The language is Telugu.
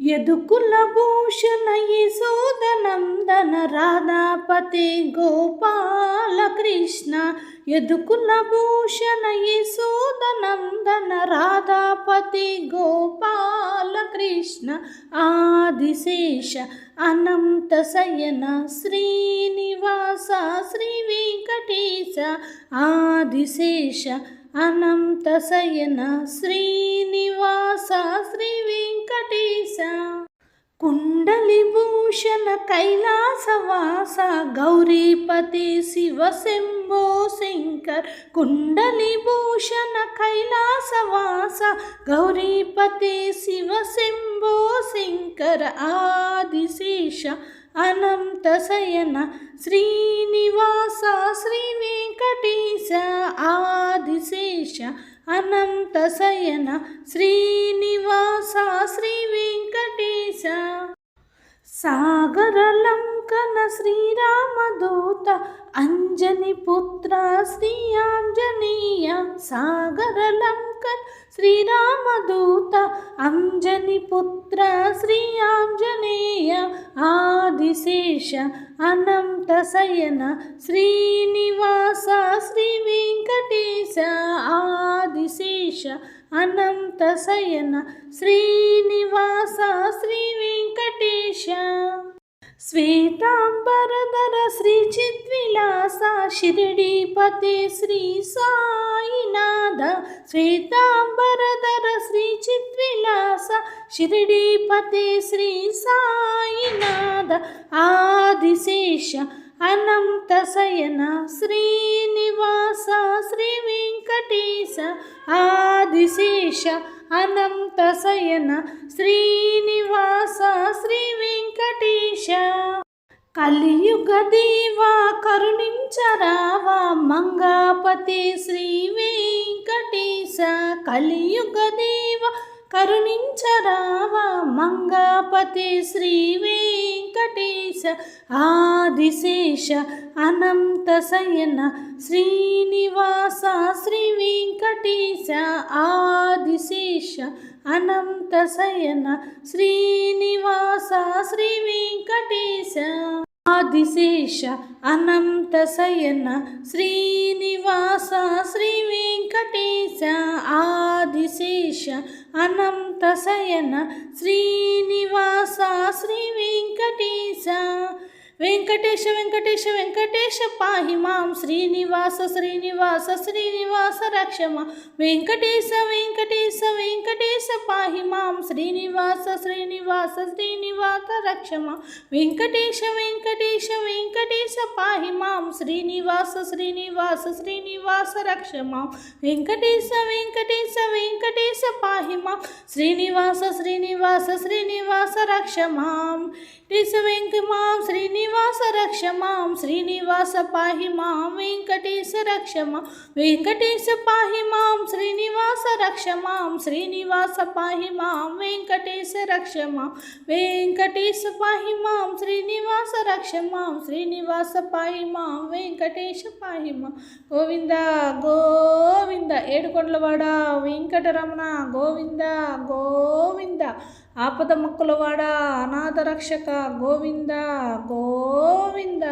యదుకుల భూషణ యశోదనందన రాధాపతి గోపాల కృష్ణ యదుకుల భూషణ యశోదనందన రాధాపతి గోపాల కృష్ణ ఆదిశేష అనంత శయన శ్రీనివాస శ్రీ వెంకటేశ. ఆదిశేష అనంత శయన శ్రీ వెంకటేశ. కుండలి భూషణ కైలాసవాస గౌరీపతి శివ శంభో శంకర్. కుండలి భూషణ కైలాసవాస గౌరీపతి శివ శంభో శంకర. ఆదిశేష అనంత శయన శ్రీనివాస శ్రీ వెంకటేశ. ఆ విశేష అనంత శయన శ్రీనివాస శ్రీ వెంకటేశ. సాగరలంకన శ్రీరామదూత అంజని పుత్ర శ్రీ ఆంజనేయ సాగరలంకన శ్రీరామదూత అంజని పుత్ర శ్రీ ఆంజనేయ ఆదిశేష అనంత శయన శ్రీనివాస శ్రీ వెంకటేశ ఆదిశేష అనంత శయన శ్రీనివాస శ్రీ వెంకటేశ. శ్వేతాంబరధర శ్రీ చిద్విలాస షిరిడీపతి శ్రీ సాయినాథ. శ్వేతాంబరధర శ్రీ చిద్విలాస షిరిడీపతి శ్రీ సాయినాథ. ఆదిశేష అనంత శయన శ్రీనివాస శ్రీ వెంకటేశ. ఆ ఆదిశేష అనంత శయన శ్రీనివాస శ్రీ వెంకటేశ. కలియుగ దేవా కరుణించరావా మంగాపతి శ్రీ వెంకటేశ. కలియుగ దేవా కరుణించరావా మంగాపతి శ్రీ వెంకటేశ ఆదిశేష అనంత శయన శ్రీనివాస శ్రీ వెంకటేశ ఆదిశేష అనంత శయన శ్రీనివాస శ్రీ వెంకటేశ ఆదిశేష అనంత శయన శ్రీనివాస శ్రీ వెంకటేశ ఆదిశేష అనంత శయన శ్రీనివాస శ్రీ వెంకటేశ. వెంకటేశ వెంకటేశ వెంకటేశ పాహి మాం. శ్రీనివాస శ్రీనివాస శ్రీనివాస రక్షమ వెంకటేశ వెంకటేశ వెంకటేశ పాహి మాం శ్రీనివాస శ్రీనివాస శ్రీనివాస రక్షమ వెంకటేశ వెంకటేశ వెంకటేశ పాహి మాం శ్రీనివాస శ్రీనివాస శ్రీనివాస రక్షమ వెంకటేశ వెంకటేశ వెంకటేశ పాహి మాం శ్రీనివాస శ్రీనివాస శ్రీనివాస రక్షమాం శ్రీస వెంకమాం శ్రీనివాస రక్షమాం శ్రీనివాస పాహి మాం వెంకటేశ రక్షమా వెంకటేశ పాహి మాం శ్రీనివాస రక్షమాం శ్రీనివాస పాహి మాం వెంకటేశ రక్షమా వెంకటేశ పాహి మాం శ్రీనివాస రక్షమాం శ్రీనివాస పాహి మాం వెంకటేశ పాహి మాం గోవింద గోవింద ఏడుకొండలవాడ వెంకటరమణ గోవింద గోవింద. ఆపద మొక్కలవాడ అనాథ రక్షక గోవింద గోవింద.